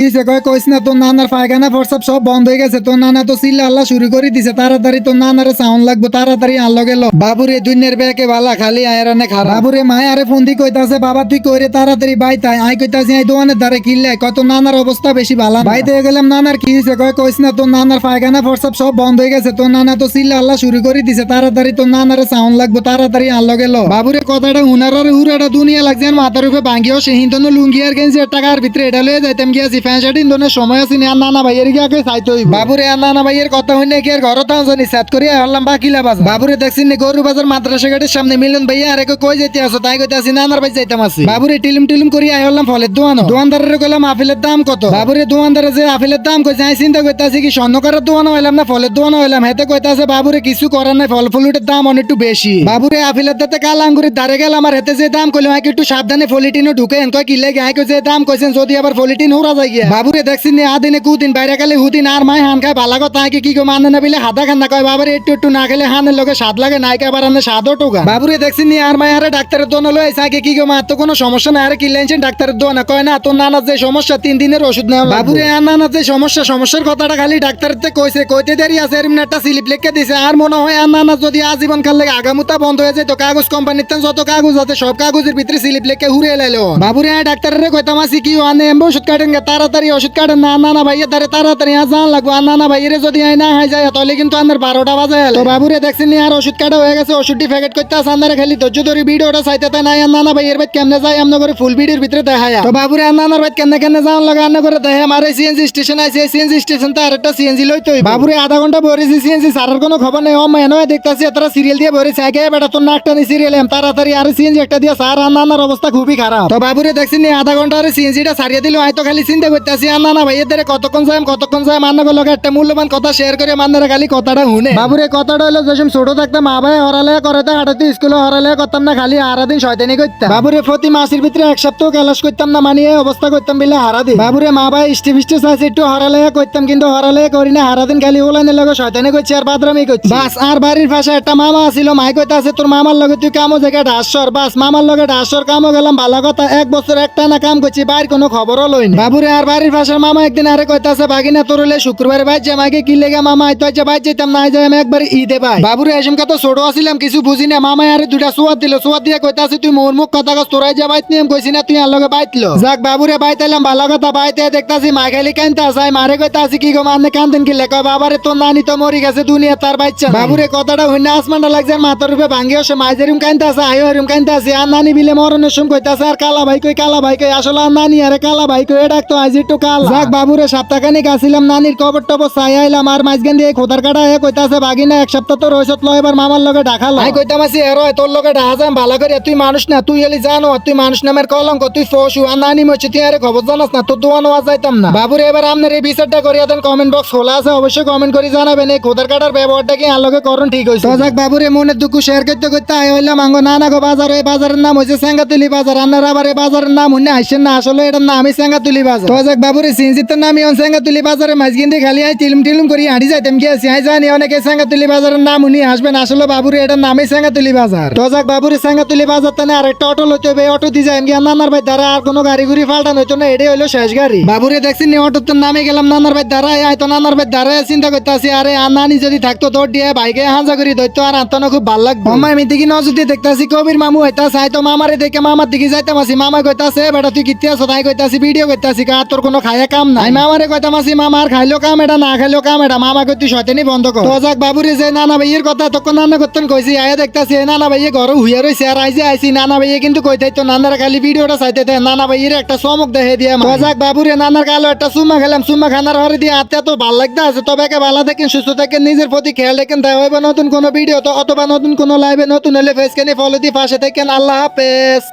কিসে কয়, কইস না, তোর নানার পায়খানা ফরসাপ সব বন্ধ হয়ে গেছে। তোর নানা তো চিল্লা আল্লাহ শুরু করে দিছে। তাড়াতাড়ি তোর নানারে সাউন্ড লাগবো, তাড়াতাড়ি আনলো গেল। বাবুরে দুনিয়ার ব্যাকে বালা খালি আয়রানে খারাপ। বাবুরে, মায় আরে ফোন দি কইতাছে, বাবা, তুই কইরে তাড়াতাড়ি বাই তাই। আই কইতাছি আই দোকানের ধারে কিনলে কত নানার অবস্থা বেশি ভালো বাই দিয়ে গেলাম, নানার কি হইছে? কয়, কইস না, তোর নানার পায়খানা ফরসাপ সব বন্ধ হয়ে গেছে। তোর নানা তো চিল্লা আল্লাহ শুরু করে দিছে। তাড়াতাড়ি তোর নানারে সাউন্ড লাগবো, তাড়াতাড়ি আনলো গেল। বাবুরে কথাটা হুনারের হুরাটা দুনিয়া লাগছে মাথার উপরে ভাঙ্গিও সে হিন্দন লুঙ্গি আর গেঞ্জি টাকার ভিতরে এটা লয়ে যাইতাম গিয়াছি শার্ট ইন্দনের সময় আছে আর নানা ভাইয়ের গিয়ে আগে চাইতে হইব। বাবুরে আর নানা ভাইয়ের কথা হইনে কি আর ঘর তাও জানি সেট করিয়া হলাম বাকিলা বাজার। বাবুরে দেখছিন নি গরু বাজার মাদ্রাসা গেটের সামনে মিলন ভাইয়া আর একে কই যেতে আসো? তাই কইতে আসি নানার ভাই যাইতাম আসি বাবুরে টিলিম টিলিম করিয়া আই হলাম ফলের দোয়ানো। দোয়ানদারের কইলাম আপেলের দাম কত? বাবুরে দোয়ানদারে যে আপেলের দাম কইছে আমি চিন্তা করতেছি কি স্বর্ণকারের দোয়ানো হইলাম না ফলের দোয়ানো হইলাম? হেতে কইতাছে বাবুরে কিছু করার নাই ফল ফলুটের দাম অনেক একটু বেশি। বাবুরে আপেলের দাতে কাল আঙ্গুরের ধারে গেলাম আর হেতে যে দাম কইলাম একটু সাবধানে ফলিটিনও ঢুকে কয় কি লেগে? আই কইছে দাম কইছেন যদি আবার ফলিটিন উড়া যায় বাবুরে দেখছিন নি আদিনে কুদিন বাইরে গেলে হুদিন আর মাই হান খায় ভালা কথা কি কো মানে না বিলে হাতা খান না কয় বাবারে একটু একটু না খেলে হানের লগে স্বাদ লাগে নাইকা আবার আনে স্বাদও টোকা। বাবুরে দেখছিন নি আর মাই আরে ডাক্তারের দোন লই আগে কি কো মা তো কোনো সমস্যা না আরে কি লেনছেন ডাক্তারের দোন কয় না তোর নানার যে সমস্যা তিন দিনের ওষুধ নেওয়া বাবুরে আর নানার যে সমস্যা সমস্যার কথাটা খালি ডাক্তারের তে কইছে কইতে দেরি আছে এরম একটা স্লিপ লিখে দিছে আর মনে হয় আর নানা যদি আজীবন লাগে আগামুতা বন্ধ হয়ে যায় তো কাগজ কোম্পানিতে যত কাগজ আছে সব কাগজের ভিতরে স্লিপ লিখে হুরে লাইলো। বাবুরে ডাক্তারের কইতাম আসি কি আনে এমন ওষুধ কাটেন গে, তাড়াতাড়ি ওষুধ কাটেন না না না ভাইয়া তারে তাড়াতাড়ি আর জান লাগবো। আর না না ভাইয়েরে যদি আই না হাই যায়, তাহলে কিন্তু আন্দার বারোটা বাজে। তো বাবুরে দেখছেন আর ওষুধ কাটা হয়ে গেছে, ওষুধটি প্যাকেট করতে আসে আন্দারে খালি ধৈর্য ধরে ভিডিওটা চাইতে তাই নাই। আর না না ভাইয়ের ভাই কেমনে যায় এমন করে ফুল ভিডিওর ভিতরে দেখায়। তো বাবুরে, আর নানার ভাই কেমনে কেমনে যাওয়ার লাগে আন্না করে দেখে আমার সিএনজি স্টেশন আছে সিএনজি স্টেশন তো আরেকটা সিএনজি লইতে বাবুরে আধা ঘণ্টা বরেছি সিএনজি সারার কোনো খবর নেই। ও মেনো দেখতাছি তারা সিরিয়াল দিয়ে বরেছে আগে বেটা, তোর নাকটা নি সিরিয়াল এম, তাড়াতাড়ি আর সিএনজি একটা দিয়ে। সার আর নানার অবস্থা খুবই খারাপ। তো বাবুরে দেখছি আধা ঘণ্টা আর সিএনজিটা সারিয়ে দিল, আয় তো খালি চিন্তা করতেছি আর নানা ভাই এদের কতক্ষণ যাই কতক্ষণ যাই মান্না গুলো একটা মূল্যবান কথা শেয়ার করে মান্নারা খালি কথাটা শুনে। বাবুরে কথাটা হলো যখন ছোট থাকতাম মা ভাই হরালে করতে হাঁটাতে স্কুলে হরালে করতাম না খালি হারা দিন শয়তানি করতাম। বাবুরে প্রতি মাসের ভিতরে এক সপ্তাহ ক্লাস করতাম না মানিয়ে অবস্থা করতাম বিলে হারা দিন। বাবুরে মা ভাই স্টে ফিস্টে চাইছে একটু হরালে করতাম কিন্তু হরালে করি না হারা দিন খালি ওলানের লগে শয়তানি করছি আর বাদরামি করছি। বাস আর বাড়ির পাশে একটা মামা আছিল মাই কইতে আছে তোর মামার লগে তুই কামো জায়গা ঢাসর বাস মামার লগে ঢাসর কামও গেলাম ভালো কথা এক বছর একটা না কাম করছি বাইর কোনো খবরও লইনি বাবুরে আর বাড়ির পাশের মামা একদিন আরে কইতে আছে বাগিনা তোর হলে শুক্রবারে ভাই যে আমাকে কি লেগে মামা আইতো আইছে ভাই যেতাম না যাই আমি একবার ঈদে ভাই বাবুরে এসম কত ছোট আছিলাম কিছু বুঝি না। মামা আরে দুটা সোয়াদ দিল সোয়াদ দিয়ে কইতে আছে তুই মোর মুখ কথা কস তোরাই যে বাইত নিয়ম কইছি না তুই আর লগে বাইতল যাক বাবুরে বাইতাইলাম ভালো কথা বাইতে দেখতাছি মা খালি কানতে আসাই মারে কইতে আছে কি গো মানে কান্দেন কি লেখা বাবারে তোর নানি তো মরি গেছে দুনিয়া তার বাচ্চা। বাবুরে কথাটা হইনা আসমানটা লাগছে মাথার রূপে ভাঙ্গিও সে মাইজেরুম কানতে আছে আয়ো হেরুম কানতে আছে। আর নানি বিলে মরণের সুম কইতে আছে আর কালা ভাই কই কালা ভাই কই আসলে আর নানি আরে কালা ভাই কই এটা তো আজ একটু কাল। যাক বাবুরে সপ্তাহখানিক আসিলাম নানির কবর টবর চাই আইলাম আর মাঝখান দিয়ে খোদার কাটা হয়ে কইতে আছে বাগিনা এক সপ্তাহ তো রইসত লয় এবার মামার লগে ডাকালো আই কইতাম আছি এরো তোর লগে ডাহা যাম ভালো করে তুই মানুষ না তুই এলি জানো তুই মানুষ নামের কলঙ্ক তুই ফসু আর নানি মরছে তুই আরে খবর জানাস না তোর দোয়ানো আজ যাইতাম না। বাবুরে এবার আপনার এই বিচারটা করিয়া দেন কমেন্ট বক্স খোলা আছে অবশ্যই কমেন্ট করে জানাবেন এই খোদার কাটার ব্যবহারটা কি আর লগে করুন ঠিক হয়েছে যাক বাবুরে মনের দুঃখ শেয়ার করতে করতে আই হইলাম আঙ্গ না না গো বাজার এই বাজারের নাম হয়েছে সেঙ্গাতুলি বাজার আপনার আবার এই বাজারের নাম হইনে আইসেন না আসলে এটার নামই সেঙ্গাতুলি বাজার। তো যাক বাবুরে সিনজিতের নাম ইয়ন সেঙ্গাতুলি বাজারে। মাঝগিন দিয়ে খালি আই টিলুম টিলুম করি হাঁটি যাইতাম কি আছি। আই জানি অনেকে সেঙ্গাতুলি বাজারের নাম উনি আসবেন। আসলে বাবুরে এটার নামই সেঙ্গাতুলি বাজার। তো যাক বাবুরে সেঙ্গাতুলি বাজার তানে আর একটা অটো লইতে হবে। অটো দিয়ে যাই গিয়ে নানার ভাই দ্বারা আর কোনো গাড়ি গুড়ি ফাল্টান হইতো না এটাই হইল শেষ গাড়ি। বাবুরে দেখছি নি অটোতে নামে গেলাম নানার ভাই দ্বারা। আই তো নানার ভাই দ্বারা চিন্তা করতে আসি আরে আর নানি যদি থাকতো দৌড় দিয়ে বাইকে হাঁজা করি দৈত্য আর আন্তনো খুব ভালো লাগবে আমার আমি দিকে নজর দেখতাছি কবির মামু হইতা চাই তো মামারে দেখে মামার দিকে যাইতাম আসি মামা কইতাছে বেটা তুই কিতে আছো তাই কইতাছি ভিডিও করতাছি কা তোর কোনো খায়া কাম নাই। মামারে কইতাম আসি মামা আর খাইলো কাম, এটা না খাইলো কাম, এটা মামা কই তুই শয়তানি বন্ধ কর। যাক, বাবুরে যে নানা ভাইয়ের কথা তখন নানা করতেন কইছি, আয়া দেখতাছি নানা ভাইয়ে ঘরে হুইয়া রইছে, আর আইজে আইছি, নানা ভাইয়ে কিন্তু কইতাই তো নানার খালি ভিডিওটা চাইতে দেয় নানা ভাইয়ের একটা চমক দেখে দিয়ে তো যাক, বাবুরে নানার কালো একটা সুমা খেলাম সুমা খানার হরে দিয়ে আত্মা তো ভালো লাগতে আছে, তবে একে ভালো দেখেন, সুস্থ থাকেন নিজের প্রতি খেয়াল রাখেন দেখা হইবে নতুন কোনো ভিডিও তো অথবা নতুন কোনো লাইভে নতুন হলে ফেস কেনে ফলো দিয়ে পাশে থাকেন, আল্লাহ হাফেজ।